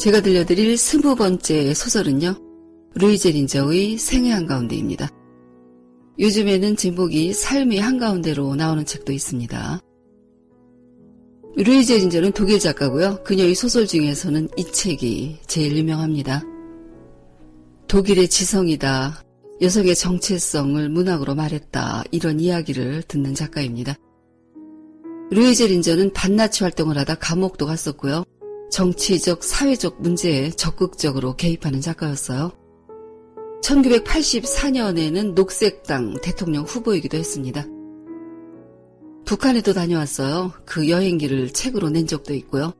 제가 들려드릴 스무 번째 소설은요. 루이제 린저의 생애 한가운데입니다. 요즘에는 제목이 삶의 한가운데로 나오는 책도 있습니다. 루이제 린저는 독일 작가고요. 그녀의 소설 중에서는 이 책이 제일 유명합니다. 독일의 지성이다. 여성의 정체성을 문학으로 말했다. 이런 이야기를 듣는 작가입니다. 루이제 린저는 반나치 활동을 하다 감옥도 갔었고요. 정치적, 사회적 문제에 적극적으로 개입하는 작가였어요. 1984년에는 녹색당 대통령 후보이기도 했습니다. 북한에도 다녀왔어요. 그 여행기를 책으로 낸 적도 있고요.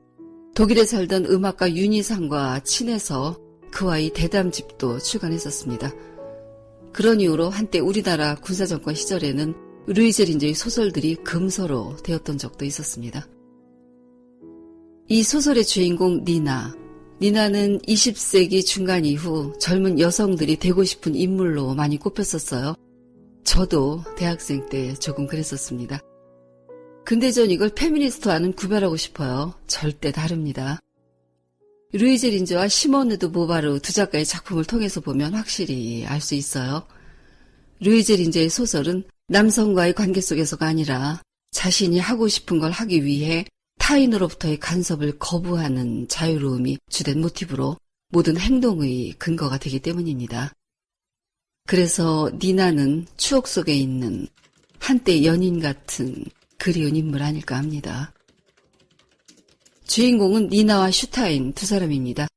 독일에 살던 음악가 윤희상과 친해서 그와의 대담집도 출간했었습니다. 그런 이유로 한때 우리나라 군사정권 시절에는 루이제린저의 소설들이 금서로 되었던 적도 있었습니다. 이 소설의 주인공 니나. 니나는 20세기 중간 이후 젊은 여성들이 되고 싶은 인물로 많이 꼽혔었어요. 저도 대학생 때 조금 그랬었습니다. 근데 전 이걸 페미니스트와는 구별하고 싶어요. 절대 다릅니다. 루이제 린저와 시모네드 보바르 두 작가의 작품을 통해서 보면 확실히 알 수 있어요. 루이제 린저의 소설은 남성과의 관계 속에서가 아니라 자신이 하고 싶은 걸 하기 위해 타인으로부터의 간섭을 거부하는 자유로움이 주된 모티브로 모든 행동의 근거가 되기 때문입니다. 그래서 니나는 추억 속에 있는 한때 연인 같은 그리운 인물 아닐까 합니다. 주인공은 니나와 슈타인 두 사람입니다.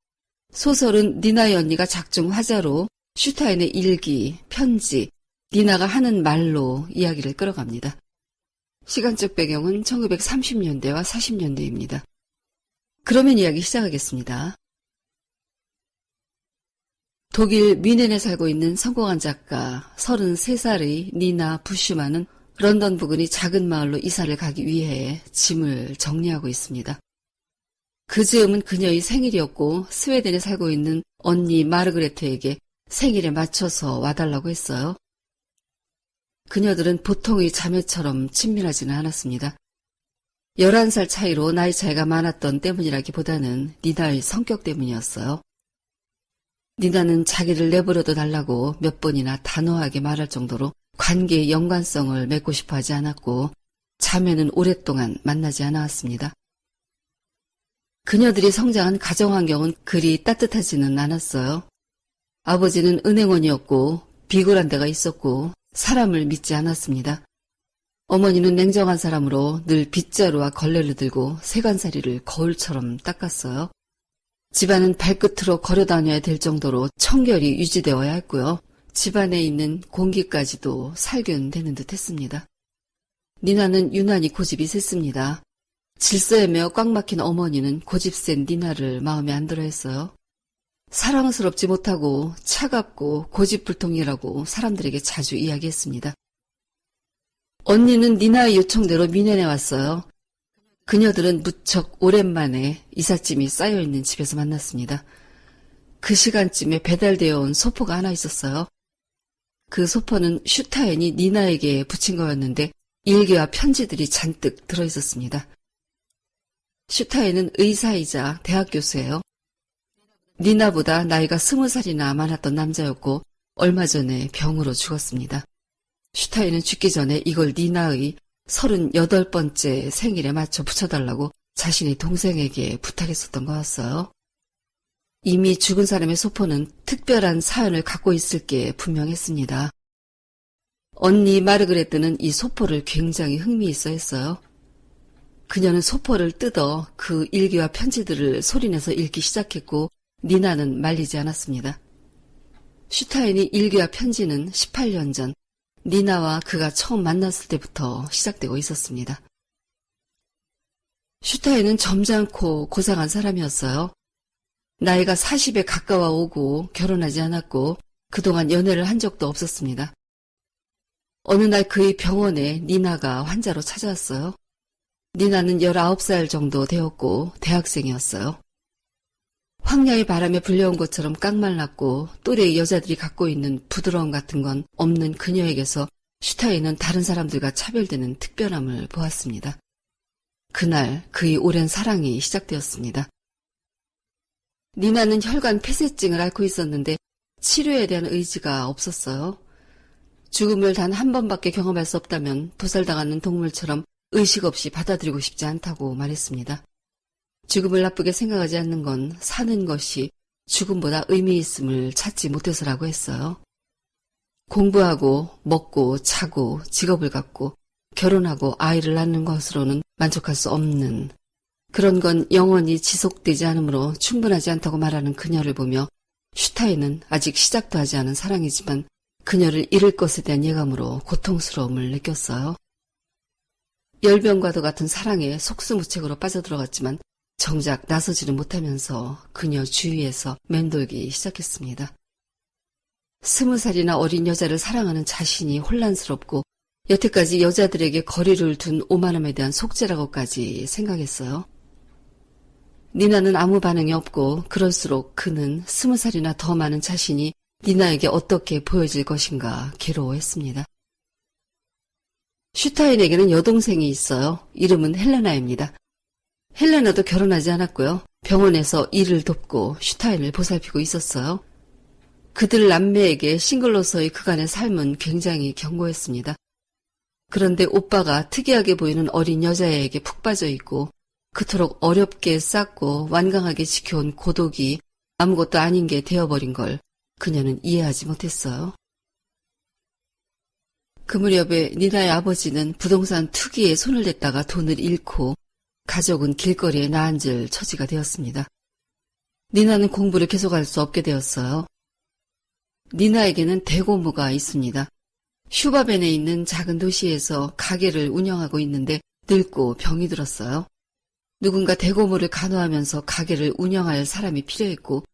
소설은 니나의 언니가 작중 화자로 슈타인의 일기, 편지, 니나가 하는 말로 이야기를 끌어갑니다. 시간적 배경은 1930년대와 40년대입니다. 그러면 이야기 시작하겠습니다. 독일 뮌헨에 살고 있는 성공한 작가 33살의 니나 부슈만은 런던 부근의 작은 마을로 이사를 가기 위해 짐을 정리하고 있습니다. 그 즈음은 그녀의 생일이었고 스웨덴에 살고 있는 언니 마르그레트에게 생일에 맞춰서 와달라고 했어요. 그녀들은 보통의 자매처럼 친밀하지는 않았습니다. 11살 차이로 나이 차이가 많았던 때문이라기보다는 니나의 성격 때문이었어요. 니나는 자기를 내버려둬 달라고 몇 번이나 단호하게 말할 정도로 관계의 연관성을 맺고 싶어 하지 않았고 자매는 오랫동안 만나지 않았습니다. 그녀들이 성장한 가정 환경은 그리 따뜻하지는 않았어요. 아버지는 은행원이었고 비굴한 데가 있었고 사람을 믿지 않았습니다. 어머니는 냉정한 사람으로 늘 빗자루와 걸레를 들고 세간살이를 거울처럼 닦았어요. 집안은 발끝으로 걸어 다녀야 될 정도로 청결이 유지되어야 했고요. 집안에 있는 공기까지도 살균되는 듯 했습니다. 니나는 유난히 고집이 셌습니다. 질서에 매어 꽉 막힌 어머니는 고집 센 니나를 마음에 안 들어 했어요. 사랑스럽지 못하고 차갑고 고집불통이라고 사람들에게 자주 이야기했습니다. 언니는 니나의 요청대로 미넨에 왔어요. 그녀들은 무척 오랜만에 이삿짐이 쌓여있는 집에서 만났습니다. 그 시간쯤에 배달되어 온 소포가 하나 있었어요. 그 소포는 슈타인이 니나에게 붙인 거였는데 일기와 편지들이 잔뜩 들어있었습니다. 슈타인은 의사이자 대학 교수예요. 니나보다 나이가 스무 살이나 많았던 남자였고 얼마 전에 병으로 죽었습니다. 슈타인은 죽기 전에 이걸 니나의 서른여덟 번째 생일에 맞춰 붙여달라고 자신의 동생에게 부탁했었던 거였어요. 이미 죽은 사람의 소포는 특별한 사연을 갖고 있을 게 분명했습니다. 언니 마르그레트는 이 소포를 굉장히 흥미있어 했어요. 그녀는 소포를 뜯어 그 일기와 편지들을 소리내서 읽기 시작했고 니나는 말리지 않았습니다. 슈타인이 일기와 편지는 18년 전 니나와 그가 처음 만났을 때부터 시작되고 있었습니다. 슈타인은 점잖고 고상한 사람이었어요. 나이가 40에 가까워 오고 결혼하지 않았고 그동안 연애를 한 적도 없었습니다. 어느 날 그의 병원에 니나가 환자로 찾아왔어요. 니나는 19살 정도 되었고 대학생이었어요. 황야의 바람에 불려온 것처럼 깡말랐고 또래의 여자들이 갖고 있는 부드러움 같은 건 없는 그녀에게서 슈타인은 다른 사람들과 차별되는 특별함을 보았습니다. 그날 그의 오랜 사랑이 시작되었습니다. 니나는 혈관 폐쇄증을 앓고 있었는데 치료에 대한 의지가 없었어요. 죽음을 단 한 번밖에 경험할 수 없다면 도살당하는 동물처럼 의식 없이 받아들이고 싶지 않다고 말했습니다. 죽음을 나쁘게 생각하지 않는 건 사는 것이 죽음보다 의미 있음을 찾지 못해서라고 했어요. 공부하고 먹고 자고 직업을 갖고 결혼하고 아이를 낳는 것으로는 만족할 수 없는 그런 건 영원히 지속되지 않으므로 충분하지 않다고 말하는 그녀를 보며 슈타인은 아직 시작도 하지 않은 사랑이지만 그녀를 잃을 것에 대한 예감으로 고통스러움을 느꼈어요. 열병과도 같은 사랑에 속수무책으로 빠져들어갔지만 정작 나서지를 못하면서 그녀 주위에서 맴돌기 시작했습니다. 스무 살이나 어린 여자를 사랑하는 자신이 혼란스럽고 여태까지 여자들에게 거리를 둔 오만함에 대한 속죄라고까지 생각했어요. 니나는 아무 반응이 없고 그럴수록 그는 스무 살이나 더 많은 자신이 니나에게 어떻게 보여질 것인가 괴로워했습니다. 슈타인에게는 여동생이 있어요. 이름은 헬레나입니다. 헬레나도 결혼하지 않았고요. 병원에서 일을 돕고 슈타인을 보살피고 있었어요. 그들 남매에게 싱글로서의 그간의 삶은 굉장히 견고했습니다. 그런데 오빠가 특이하게 보이는 어린 여자애에게 푹 빠져 있고 그토록 어렵게 쌓고 완강하게 지켜온 고독이 아무것도 아닌 게 되어버린 걸 그녀는 이해하지 못했어요. 그 무렵에 니나의 아버지는 부동산 투기에 손을 댔다가 돈을 잃고 가족은 길거리에 나앉을 처지가 되었습니다. 니나는 공부를 계속할 수 없게 되었어요. 니나에게는 대고모가 있습니다. 슈바벤에 있는 작은 도시에서 가게를 운영하고 있는데 늙고 병이 들었어요. 누군가 대고모를 간호하면서 가게를 운영할 사람이 필요했고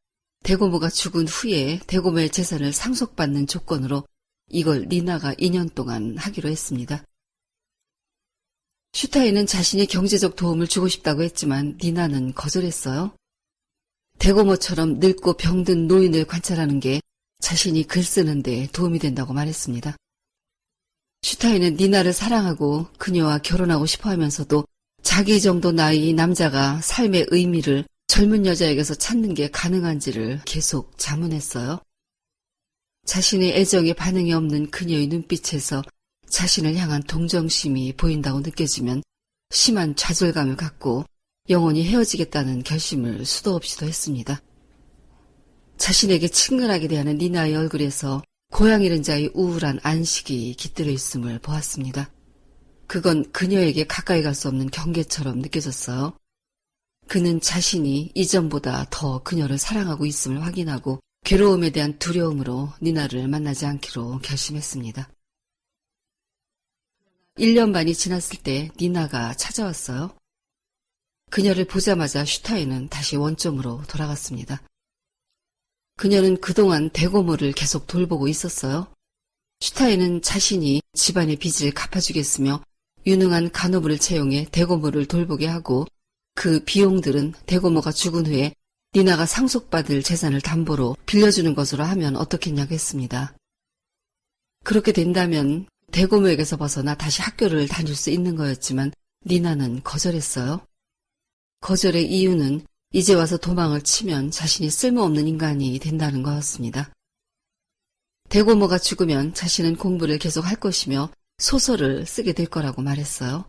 대고모가 죽은 후에 대고모의 재산을 상속받는 조건으로 이걸 니나가 2년 동안 하기로 했습니다. 슈타인은 자신이 경제적 도움을 주고 싶다고 했지만 니나는 거절했어요. 대고모처럼 늙고 병든 노인을 관찰하는 게 자신이 글 쓰는 데 도움이 된다고 말했습니다. 슈타인은 니나를 사랑하고 그녀와 결혼하고 싶어 하면서도 자기 정도 나이 남자가 삶의 의미를 젊은 여자에게서 찾는 게 가능한지를 계속 자문했어요. 자신의 애정에 반응이 없는 그녀의 눈빛에서 자신을 향한 동정심이 보인다고 느껴지면 심한 좌절감을 갖고 영원히 헤어지겠다는 결심을 수도 없이도 했습니다. 자신에게 친근하게 대하는 니나의 얼굴에서 고향 잃은 자의 우울한 안식이 깃들어 있음을 보았습니다. 그건 그녀에게 가까이 갈 수 없는 경계처럼 느껴졌어요. 그는 자신이 이전보다 더 그녀를 사랑하고 있음을 확인하고 괴로움에 대한 두려움으로 니나를 만나지 않기로 결심했습니다. 1년 반이 지났을 때 니나가 찾아왔어요. 그녀를 보자마자 슈타인은 다시 원점으로 돌아갔습니다. 그녀는 그동안 대고모를 계속 돌보고 있었어요. 슈타인은 자신이 집안의 빚을 갚아주겠으며 유능한 간호부를 채용해 대고모를 돌보게 하고 그 비용들은 대고모가 죽은 후에 니나가 상속받을 재산을 담보로 빌려주는 것으로 하면 어떻겠냐고 했습니다. 그렇게 된다면 대고모에게서 벗어나 다시 학교를 다닐 수 있는 거였지만 니나는 거절했어요. 거절의 이유는 이제 와서 도망을 치면 자신이 쓸모없는 인간이 된다는 거였습니다. 대고모가 죽으면 자신은 공부를 계속 할 것이며 소설을 쓰게 될 거라고 말했어요.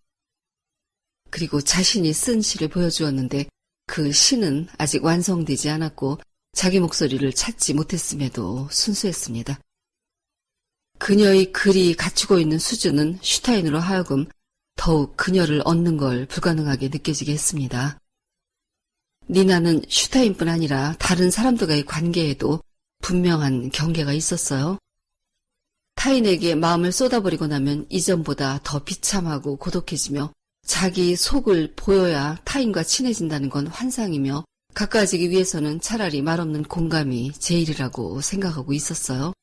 그리고 자신이 쓴 시를 보여주었는데 그 시는 아직 완성되지 않았고 자기 목소리를 찾지 못했음에도 순수했습니다. 그녀의 글이 갖추고 있는 수준은 슈타인으로 하여금 더욱 그녀를 얻는 걸 불가능하게 느껴지게 했습니다. 니나는 슈타인뿐 아니라 다른 사람들과의 관계에도 분명한 경계가 있었어요. 타인에게 마음을 쏟아버리고 나면 이전보다 더 비참하고 고독해지며 자기 속을 보여야 타인과 친해진다는 건 환상이며 가까워지기 위해서는 차라리 말없는 공감이 제일이라고 생각하고 있었어요.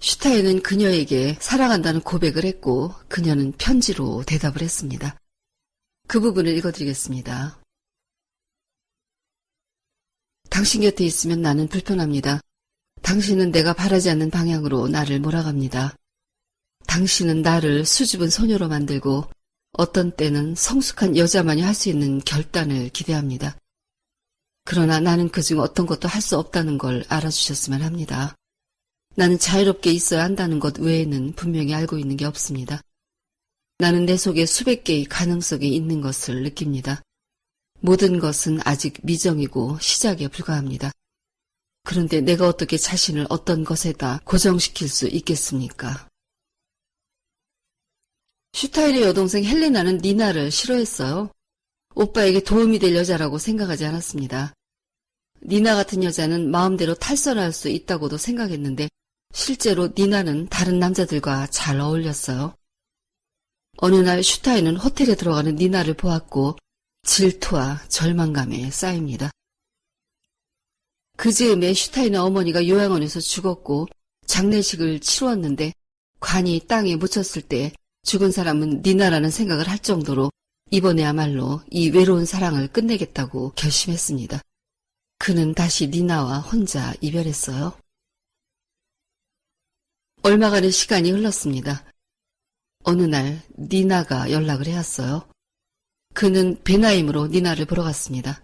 슈타인은 그녀에게 사랑한다는 고백을 했고 그녀는 편지로 대답을 했습니다. 그 부분을 읽어드리겠습니다. 당신 곁에 있으면 나는 불편합니다. 당신은 내가 바라지 않는 방향으로 나를 몰아갑니다. 당신은 나를 수줍은 소녀로 만들고 어떤 때는 성숙한 여자만이 할 수 있는 결단을 기대합니다. 그러나 나는 그중 어떤 것도 할 수 없다는 걸 알아주셨으면 합니다. 나는 자유롭게 있어야 한다는 것 외에는 분명히 알고 있는 게 없습니다. 나는 내 속에 수백 개의 가능성이 있는 것을 느낍니다. 모든 것은 아직 미정이고 시작에 불과합니다. 그런데 내가 어떻게 자신을 어떤 것에다 고정시킬 수 있겠습니까? 슈타인의 여동생 헬레나는 니나를 싫어했어요. 오빠에게 도움이 될 여자라고 생각하지 않았습니다. 니나 같은 여자는 마음대로 탈선할 수 있다고도 생각했는데 실제로 니나는 다른 남자들과 잘 어울렸어요. 어느 날 슈타인은 호텔에 들어가는 니나를 보았고 질투와 절망감에 쌓입니다. 그 즈음에 슈타인의 어머니가 요양원에서 죽었고 장례식을 치루었는데 관이 땅에 묻혔을 때 죽은 사람은 니나라는 생각을 할 정도로 이번에야말로 이 외로운 사랑을 끝내겠다고 결심했습니다. 그는 다시 니나와 혼자 이별했어요. 얼마간의 시간이 흘렀습니다. 어느 날 니나가 연락을 해왔어요. 그는 베나임으로 니나를 보러 갔습니다.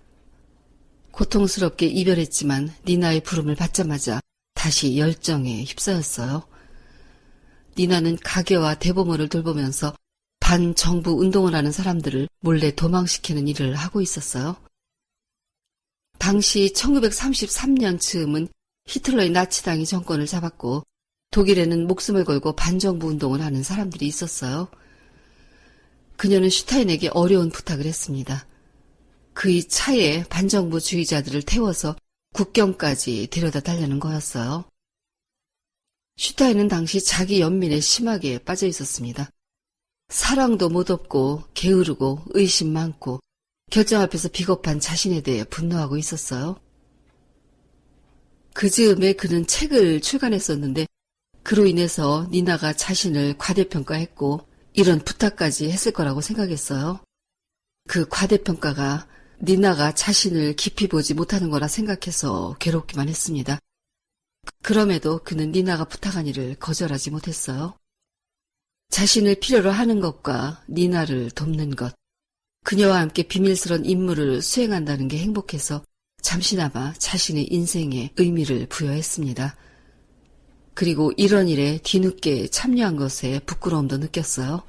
고통스럽게 이별했지만 니나의 부름을 받자마자 다시 열정에 휩싸였어요. 니나는 가게와 대보모를 돌보면서 반정부 운동을 하는 사람들을 몰래 도망시키는 일을 하고 있었어요. 당시 1933년 즈음은 히틀러의 나치당이 정권을 잡았고 독일에는 목숨을 걸고 반정부 운동을 하는 사람들이 있었어요. 그녀는 슈타인에게 어려운 부탁을 했습니다. 그의 차에 반정부 주의자들을 태워서 국경까지 데려다 달려는 거였어요. 슈타인은 당시 자기 연민에 심하게 빠져 있었습니다. 사랑도 못 얻고 게으르고 의심 많고 결정 앞에서 비겁한 자신에 대해 분노하고 있었어요. 그 즈음에 그는 책을 출간했었는데 그로 인해서 니나가 자신을 과대평가했고 이런 부탁까지 했을 거라고 생각했어요. 그 과대평가가 니나가 자신을 깊이 보지 못하는 거라 생각해서 괴롭기만 했습니다. 그럼에도 그는 니나가 부탁한 일을 거절하지 못했어요. 자신을 필요로 하는 것과 니나를 돕는 것, 그녀와 함께 비밀스런 임무를 수행한다는 게 행복해서 잠시나마 자신의 인생에 의미를 부여했습니다. 그리고 이런 일에 뒤늦게 참여한 것에 부끄러움도 느꼈어요.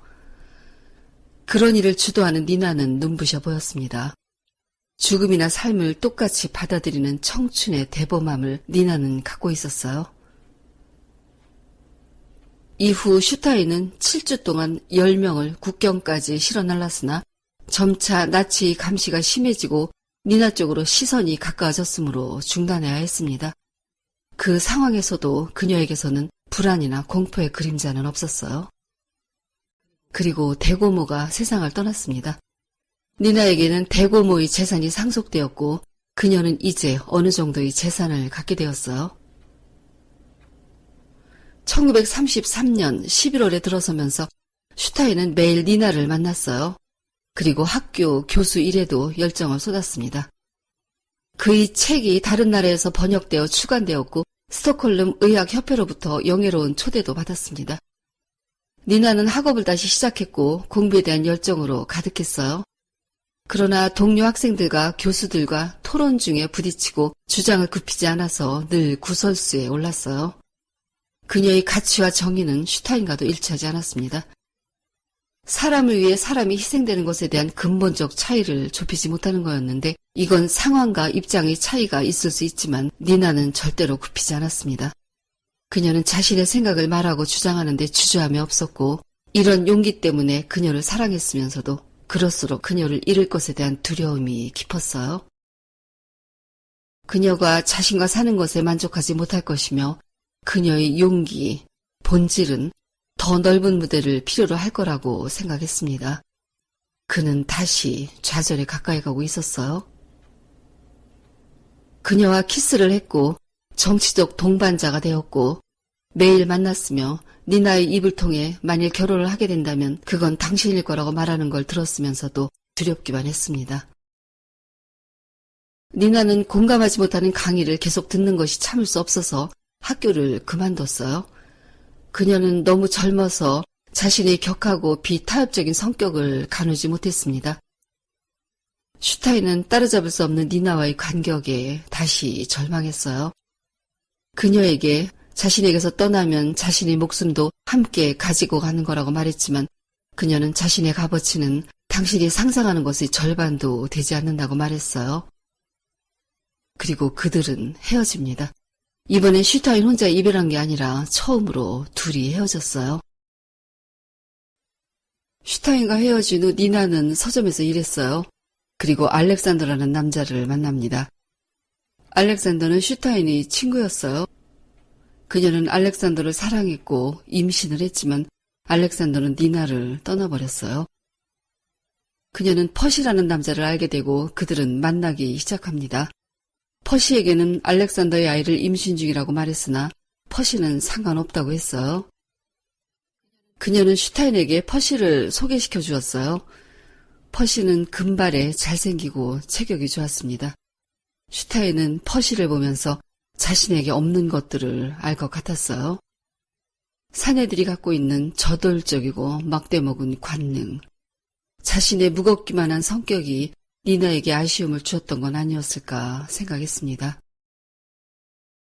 그런 일을 주도하는 니나는 눈부셔 보였습니다. 죽음이나 삶을 똑같이 받아들이는 청춘의 대범함을 니나는 갖고 있었어요. 이후 슈타인은 7주 동안 10명을 국경까지 실어 날랐으나 점차 나치 감시가 심해지고 니나 쪽으로 시선이 가까워졌으므로 중단해야 했습니다. 그 상황에서도 그녀에게서는 불안이나 공포의 그림자는 없었어요. 그리고 대고모가 세상을 떠났습니다. 니나에게는 대고모의 재산이 상속되었고 그녀는 이제 어느 정도의 재산을 갖게 되었어요. 1933년 11월에 들어서면서 슈타인은 매일 니나를 만났어요. 그리고 학교 교수 일에도 열정을 쏟았습니다. 그의 책이 다른 나라에서 번역되어 출간되었고 스톡홀름 의학협회로부터 영예로운 초대도 받았습니다. 니나는 학업을 다시 시작했고 공부에 대한 열정으로 가득했어요. 그러나 동료 학생들과 교수들과 토론 중에 부딪히고 주장을 굽히지 않아서 늘 구설수에 올랐어요. 그녀의 가치와 정의는 슈타인과도 일치하지 않았습니다. 사람을 위해 사람이 희생되는 것에 대한 근본적 차이를 좁히지 못하는 거였는데 이건 상황과 입장의 차이가 있을 수 있지만 니나는 절대로 굽히지 않았습니다. 그녀는 자신의 생각을 말하고 주장하는데 주저함이 없었고 이런 용기 때문에 그녀를 사랑했으면서도 그럴수록 그녀를 잃을 것에 대한 두려움이 깊었어요. 그녀가 자신과 사는 것에 만족하지 못할 것이며 그녀의 용기, 본질은 더 넓은 무대를 필요로 할 거라고 생각했습니다. 그는 다시 좌절에 가까이 가고 있었어요. 그녀와 키스를 했고 정치적 동반자가 되었고 매일 만났으며 니나의 입을 통해 만일 결혼을 하게 된다면 그건 당신일 거라고 말하는 걸 들었으면서도 두렵기만 했습니다. 니나는 공감하지 못하는 강의를 계속 듣는 것이 참을 수 없어서 학교를 그만뒀어요. 그녀는 너무 젊어서 자신의 격하고 비타협적인 성격을 가누지 못했습니다. 슈타인은 따라잡을 수 없는 니나와의 간격에 다시 절망했어요. 그녀에게 자신에게서 떠나면 자신의 목숨도 함께 가지고 가는 거라고 말했지만 그녀는 자신의 값어치는 당신이 상상하는 것의 절반도 되지 않는다고 말했어요. 그리고 그들은 헤어집니다. 이번엔 슈타인 혼자 이별한 게 아니라 처음으로 둘이 헤어졌어요. 슈타인과 헤어진 후 니나는 서점에서 일했어요. 그리고 알렉산더라는 남자를 만납니다. 알렉산더는 슈타인의 친구였어요. 그녀는 알렉산더를 사랑했고 임신을 했지만 알렉산더는 니나를 떠나버렸어요. 그녀는 퍼시라는 남자를 알게 되고 그들은 만나기 시작합니다. 퍼시에게는 알렉산더의 아이를 임신 중이라고 말했으나 퍼시는 상관없다고 했어요. 그녀는 슈타인에게 퍼시를 소개시켜 주었어요. 퍼시는 금발에 잘생기고 체격이 좋았습니다. 슈타인은 퍼시를 보면서 자신에게 없는 것들을 알 것 같았어요. 사내들이 갖고 있는 저돌적이고 막대먹은 관능, 자신의 무겁기만 한 성격이 니나에게 아쉬움을 주었던 건 아니었을까 생각했습니다.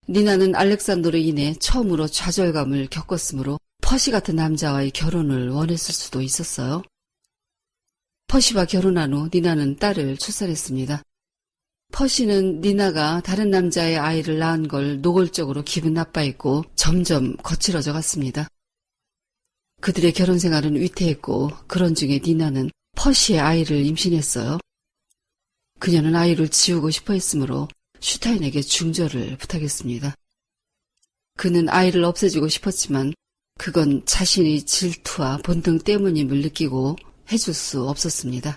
니나는 알렉산더로 인해 처음으로 좌절감을 겪었으므로 퍼시 같은 남자와의 결혼을 원했을 수도 있었어요. 퍼시와 결혼한 후 니나는 딸을 출산했습니다. 퍼시는 니나가 다른 남자의 아이를 낳은 걸 노골적으로 기분 나빠했고 점점 거칠어져 갔습니다. 그들의 결혼 생활은 위태했고 그런 중에 니나는 퍼시의 아이를 임신했어요. 그녀는 아이를 지우고 싶어 했으므로 슈타인에게 중절을 부탁했습니다. 그는 아이를 없애주고 싶었지만 그건 자신의 질투와 본능 때문임을 느끼고 해줄 수 없었습니다.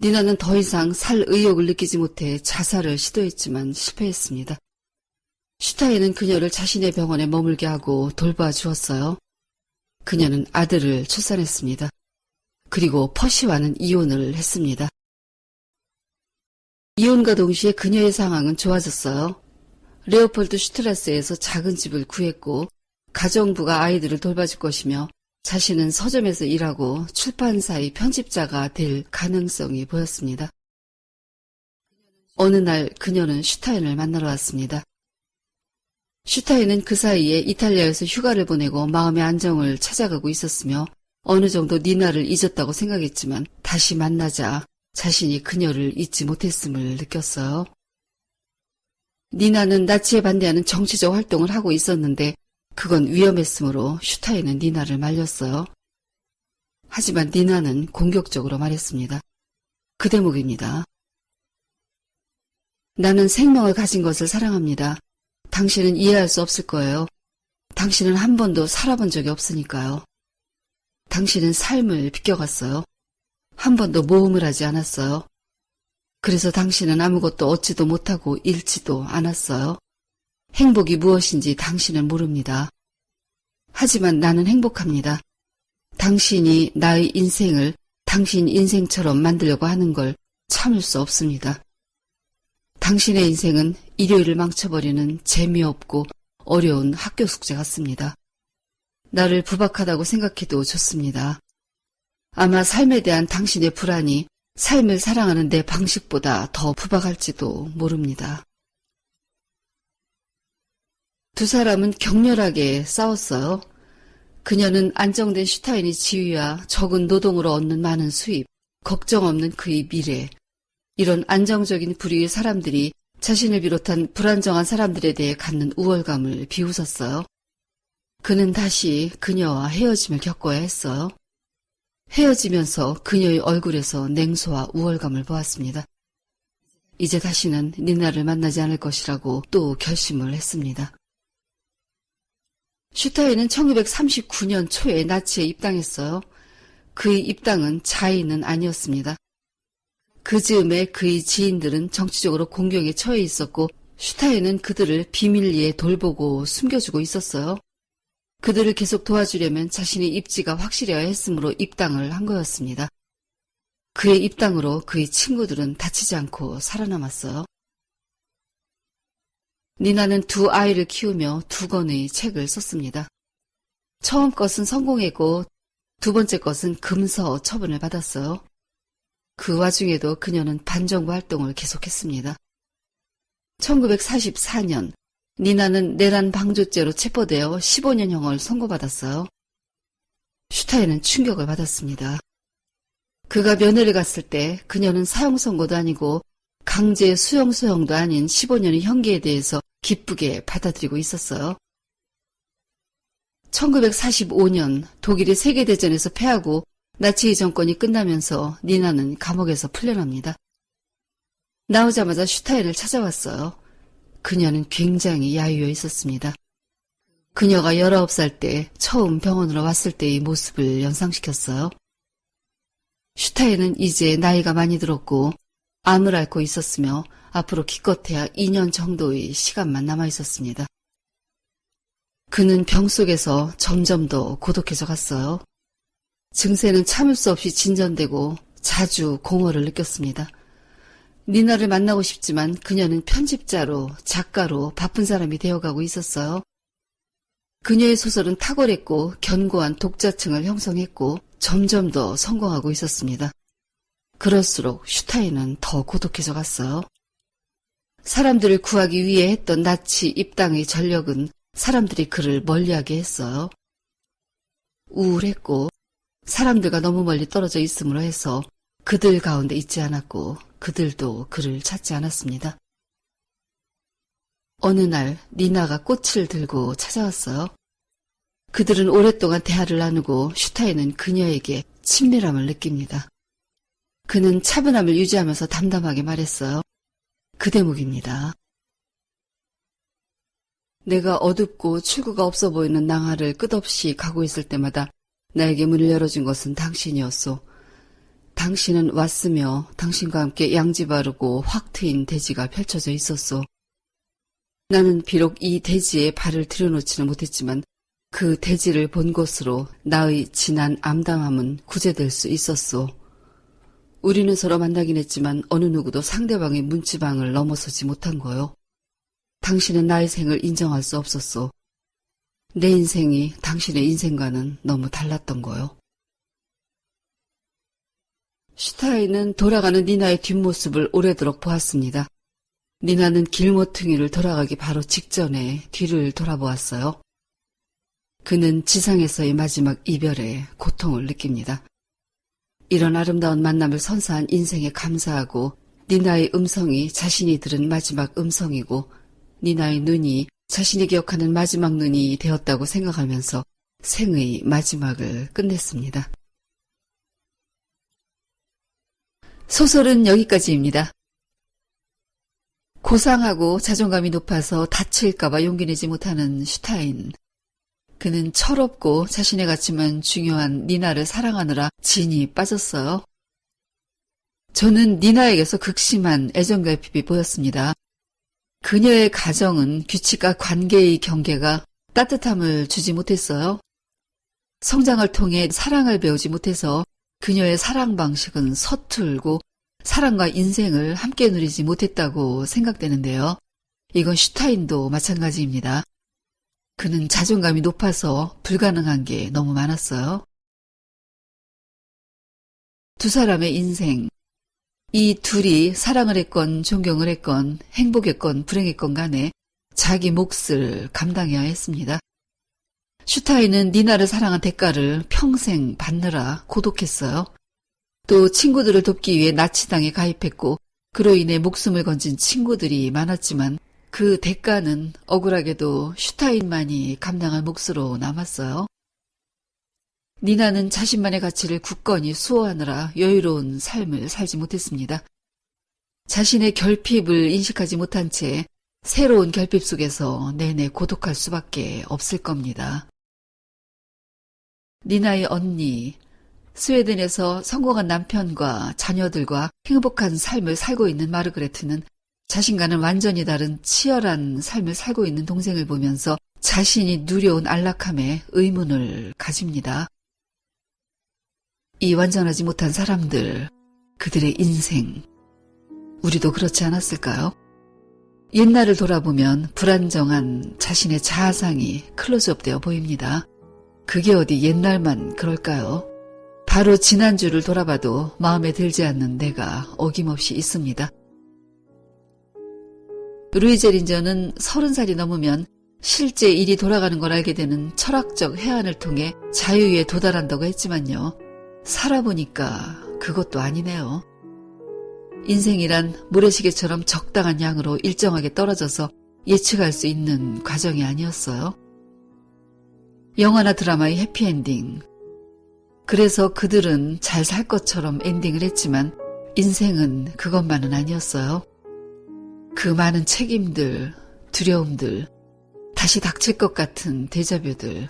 니나는 더 이상 살 의욕을 느끼지 못해 자살을 시도했지만 실패했습니다. 슈타인은 그녀를 자신의 병원에 머물게 하고 돌봐 주었어요. 그녀는 아들을 출산했습니다. 그리고 퍼시와는 이혼을 했습니다. 이혼과 동시에 그녀의 상황은 좋아졌어요. 레오폴드 슈트라스에서 작은 집을 구했고 가정부가 아이들을 돌봐줄 것이며 자신은 서점에서 일하고 출판사의 편집자가 될 가능성이 보였습니다. 어느 날 그녀는 슈타인을 만나러 왔습니다. 슈타인은 그 사이에 이탈리아에서 휴가를 보내고 마음의 안정을 찾아가고 있었으며 어느 정도 니나를 잊었다고 생각했지만 다시 만나자 자신이 그녀를 잊지 못했음을 느꼈어요. 니나는 나치에 반대하는 정치적 활동을 하고 있었는데 그건 위험했으므로 슈타인은 니나를 말렸어요. 하지만 니나는 공격적으로 말했습니다. 그 대목입니다. 나는 생명을 가진 것을 사랑합니다. 당신은 이해할 수 없을 거예요. 당신은 한 번도 살아본 적이 없으니까요. 당신은 삶을 비껴갔어요. 한 번도 모험을 하지 않았어요. 그래서 당신은 아무것도 얻지도 못하고 잃지도 않았어요. 행복이 무엇인지 당신은 모릅니다. 하지만 나는 행복합니다. 당신이 나의 인생을 당신 인생처럼 만들려고 하는 걸 참을 수 없습니다. 당신의 인생은 일요일을 망쳐버리는 재미없고 어려운 학교 숙제 같습니다. 나를 부박하다고 생각해도 좋습니다. 아마 삶에 대한 당신의 불안이 삶을 사랑하는 내 방식보다 더 부박할지도 모릅니다. 두 사람은 격렬하게 싸웠어요. 그녀는 안정된 슈타인의 지위와 적은 노동으로 얻는 많은 수입, 걱정 없는 그의 미래, 이런 안정적인 부류의 사람들이 자신을 비롯한 불안정한 사람들에 대해 갖는 우월감을 비웃었어요. 그는 다시 그녀와 헤어짐을 겪어야 했어요. 헤어지면서 그녀의 얼굴에서 냉소와 우월감을 보았습니다. 이제 다시는 니나를 만나지 않을 것이라고 또 결심을 했습니다. 슈타인은 1939년 초에 나치에 입당했어요. 그의 입당은 자의는 아니었습니다. 그 즈음에 그의 지인들은 정치적으로 공경에 처해 있었고 슈타인은 그들을 비밀리에 돌보고 숨겨주고 있었어요. 그들을 계속 도와주려면 자신의 입지가 확실해야 했으므로 입당을 한 거였습니다. 그의 입당으로 그의 친구들은 다치지 않고 살아남았어요. 니나는 두 아이를 키우며 두 권의 책을 썼습니다. 처음 것은 성공했고 두 번째 것은 금서 처분을 받았어요. 그 와중에도 그녀는 반정부 활동을 계속했습니다. 1944년 니나는 내란 방조죄로 체포되어 15년형을 선고받았어요. 슈타인은 충격을 받았습니다. 그가 면회를 갔을 때 그녀는 사형 선고도 아니고 강제 수용 소형도 아닌 15년의 형기에 대해서 기쁘게 받아들이고 있었어요. 1945년 독일이 세계대전에서 패하고 나치 정권이 끝나면서 니나는 감옥에서 풀려납니다. 나오자마자 슈타인을 찾아왔어요. 그녀는 굉장히 야유어 있었습니다. 그녀가 19살 때 처음 병원으로 왔을 때의 모습을 연상시켰어요. 슈타인은 이제 나이가 많이 들었고 암을 앓고 있었으며 앞으로 기껏해야 2년 정도의 시간만 남아 있었습니다. 그는 병 속에서 점점 더 고독해져 갔어요. 증세는 참을 수 없이 진전되고 자주 공허를 느꼈습니다. 니나를 만나고 싶지만 그녀는 편집자로, 작가로 바쁜 사람이 되어가고 있었어요. 그녀의 소설은 탁월했고 견고한 독자층을 형성했고 점점 더 성공하고 있었습니다. 그럴수록 슈타인은 더 고독해져 갔어요. 사람들을 구하기 위해 했던 나치 입당의 전력은 사람들이 그를 멀리하게 했어요. 우울했고 사람들과 너무 멀리 떨어져 있음으로 해서 그들 가운데 있지 않았고 그들도 그를 찾지 않았습니다. 어느 날 니나가 꽃을 들고 찾아왔어요. 그들은 오랫동안 대화를 나누고 슈타인은 그녀에게 친밀함을 느낍니다. 그는 차분함을 유지하면서 담담하게 말했어요. 그 대목입니다. 내가 어둡고 출구가 없어 보이는 낭하를 끝없이 가고 있을 때마다 나에게 문을 열어준 것은 당신이었소. 당신은 왔으며 당신과 함께 양지 바르고 확 트인 대지가 펼쳐져 있었소. 나는 비록 이 대지에 발을 들여놓지는 못했지만 그 대지를 본 곳으로 나의 진한 암담함은 구제될 수 있었소. 우리는 서로 만나긴 했지만 어느 누구도 상대방의 문지방을 넘어서지 못한 거요. 당신은 나의 생을 인정할 수 없었소. 내 인생이 당신의 인생과는 너무 달랐던 거요. 슈타인은 돌아가는 니나의 뒷모습을 오래도록 보았습니다. 니나는 길모퉁이를 돌아가기 바로 직전에 뒤를 돌아보았어요. 그는 지상에서의 마지막 이별에 고통을 느낍니다. 이런 아름다운 만남을 선사한 인생에 감사하고 니나의 음성이 자신이 들은 마지막 음성이고 니나의 눈이 자신이 기억하는 마지막 눈이 되었다고 생각하면서 생의 마지막을 끝냈습니다. 소설은 여기까지입니다. 고상하고 자존감이 높아서 다칠까봐 용기 내지 못하는 슈타인. 그는 철없고 자신의 가치만 중요한 니나를 사랑하느라 진이 빠졌어요. 저는 니나에게서 극심한 애정결핍이 보였습니다. 그녀의 가정은 규칙과 관계의 경계가 따뜻함을 주지 못했어요. 성장을 통해 사랑을 배우지 못해서 그녀의 사랑 방식은 서툴고 사랑과 인생을 함께 누리지 못했다고 생각되는데요. 이건 슈타인도 마찬가지입니다. 그는 자존감이 높아서 불가능한 게 너무 많았어요. 두 사람의 인생. 이 둘이 사랑을 했건 존경을 했건 행복했건 불행했건 간에 자기 몫을 감당해야 했습니다. 슈타인은 니나를 사랑한 대가를 평생 받느라 고독했어요. 또 친구들을 돕기 위해 나치당에 가입했고 그로 인해 목숨을 건진 친구들이 많았지만 그 대가는 억울하게도 슈타인만이 감당할 몫으로 남았어요. 니나는 자신만의 가치를 굳건히 수호하느라 여유로운 삶을 살지 못했습니다. 자신의 결핍을 인식하지 못한 채 새로운 결핍 속에서 내내 고독할 수밖에 없을 겁니다. 니나의 언니, 스웨덴에서 성공한 남편과 자녀들과 행복한 삶을 살고 있는 마르그레트는 자신과는 완전히 다른 치열한 삶을 살고 있는 동생을 보면서 자신이 누려온 안락함에 의문을 가집니다. 이 완전하지 못한 사람들, 그들의 인생, 우리도 그렇지 않았을까요? 옛날을 돌아보면 불안정한 자신의 자아상이 클로즈업 되어 보입니다. 그게 어디 옛날만 그럴까요? 바로 지난주를 돌아봐도 마음에 들지 않는 내가 어김없이 있습니다. 루이제 린저는 서른 살이 넘으면 실제 일이 돌아가는 걸 알게 되는 철학적 해안을 통해 자유에 도달한다고 했지만요. 살아보니까 그것도 아니네요. 인생이란 모래시계처럼 적당한 양으로 일정하게 떨어져서 예측할 수 있는 과정이 아니었어요. 영화나 드라마의 해피엔딩. 그래서 그들은 잘 살 것처럼 엔딩을 했지만 인생은 그것만은 아니었어요. 그 많은 책임들, 두려움들, 다시 닥칠 것 같은 데자뷰들,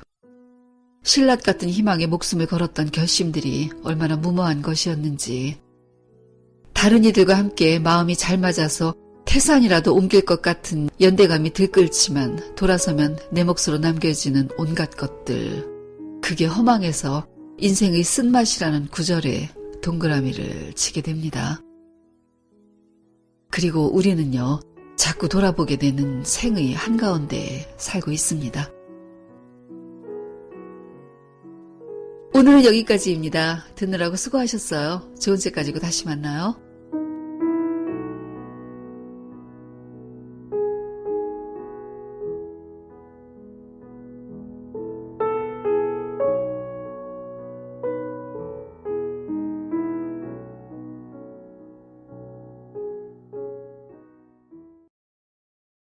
신라 같은 희망에 목숨을 걸었던 결심들이 얼마나 무모한 것이었는지, 다른 이들과 함께 마음이 잘 맞아서 태산이라도 옮길 것 같은 연대감이 들끓지만 돌아서면 내 몫으로 남겨지는 온갖 것들. 그게 허망해서 인생의 쓴맛이라는 구절에 동그라미를 치게 됩니다. 그리고 우리는요, 자꾸 돌아보게 되는 생의 한가운데 살고 있습니다. 오늘은 여기까지입니다. 듣느라고 수고하셨어요. 좋은 책 가지고 다시 만나요.